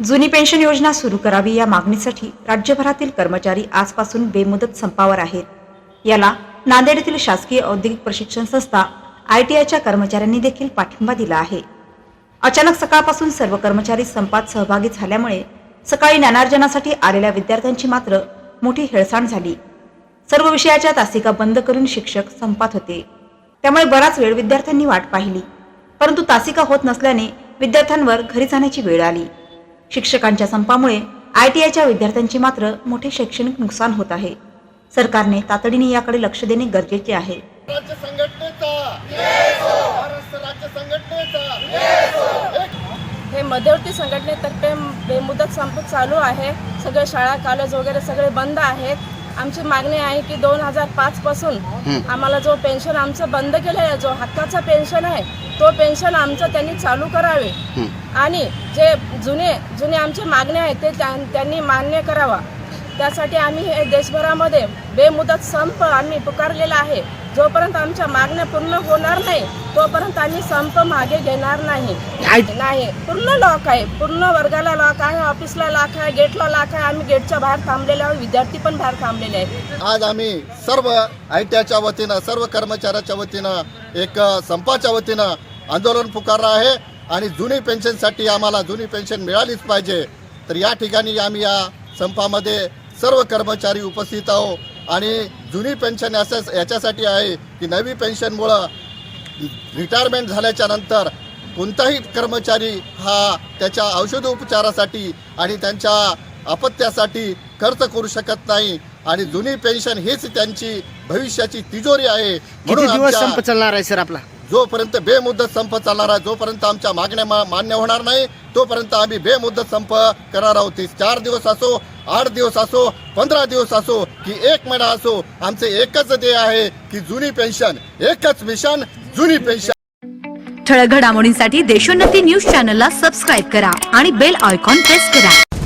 जुनी पेन्शन योजना सुरू करावी या मागणीसाठी राज्यभरातील कर्मचारी आजपासून बेमुदत संपावर आहेत. याला नांदेड येथील शासकीय औद्योगिक प्रशिक्षण संस्था आय टी आयच्या कर्मचाऱ्यांनी देखील पाठिंबा दिला आहे. अचानक सकाळपासून सर्व कर्मचारी संपात सहभागी झाल्यामुळे सकाळी ज्ञानार्जनासाठी आलेल्या विद्यार्थ्यांची मात्र मोठी हेळसांड झाली. सर्व विषयाच्या तासिका बंद करून शिक्षक संपात होते. त्यामुळे बराच वेळ विद्यार्थ्यांनी वाट पाहिली. परंतु तासिका होत नसल्याने विद्यार्थ्यांवर घरी जाण्याची वेळ आली. शिक्षकांच्या संपामुळे आय टी आयच्या विद्यार्थ्यांची मात्र मोठे शैक्षणिक नुकसान होत आहे. सरकारने तातडीने याकडे लक्ष देणे गरजेचे आहे. राज्य संघटनेचा. महाराष्ट्र राज्य संघटनेचा. हे मध्यवर्ती संघटनेतर्फे बेमुदत संप चालू आहे. सगळे शाळा कॉलेज वगैरे सगळे बंद आहेत. आमची मागणी आहे की दोन हजार पाच पासून आम्हाला जो पेन्शन आमचं बंद केलं आहे जो हक्काचा पेन्शन आहे तो पेन्शन आमचं त्यांनी चालू करावे. आणि जे जुने जुने आमचे मागणे आहेत ते त्यां- त्यांनी मान्य करावा. त्यासाठी आम्ही हे देशभरामध्ये बेमुदत संप आम्ही पुकारलेला आहे. जोपर्यंत आमच्या मागण्या पूर्ण होणार नाही तोपर्यंत आम्ही संप मागे घेणार नाही. नाही पूर्ण लॉक आहे. पूर्ण वर्गाला लॉक आहे ऑफिसला लॉक आहे गेटला लॉक आहे. आम्ही गेटच्या बाहेर थांबलेले आहोत विद्यार्थी पण बाहेर थांबलेले आहेत. आज आम्ही सर्व आय टी आयच्या वतीनं सर्व कर्मचाऱ्याच्या वतीनं एक संपाच्या वतीनं आंदोलन पुकारलं आहे आणि जुनी पेन्शनसाठी आम्हाला जुनी पेन्शन मिळालीच पाहिजे. तर या ठिकाणी आम्ही या संपामध्ये सर्व कर्मचारी उपस्थित आहो. आणि जुनी पेन्शन असं याच्यासाठी आहे की नवी पेन्शनमुळं रिटायरमेंट झाल्याच्यानंतर कोणताही कर्मचारी हा त्याच्या औषधोपचारासाठी आणि त्यांच्या अपत्यासाठी खर्च करू शकत नाही. आणि जुनी पेन्शन हीच त्यांची भविष्याची तिजोरी आहे. किती म्हणून दिवस संप चालणार आहे सर आपला? जोपर्यंत बेमुदत संप चालणार आहे जोपर्यंत आमच्या मागण्या मा- मान्य होणार नाही तोपर्यंत आम्ही बेमुदत संप करणार आहोत. ते चार दिवस असो आठ दिवस असो पंधरा दिवस असो की एक महिना असो आमचे एकच ध्येय आहे की जुनी पेन्शन एकच मिशन जुनी पेन्शन. ठळक घडामोडींसाठी देशोन्नती न्यूज चॅनलला सबस्क्राईब करा आणि बेल आयकॉन प्रेस करा.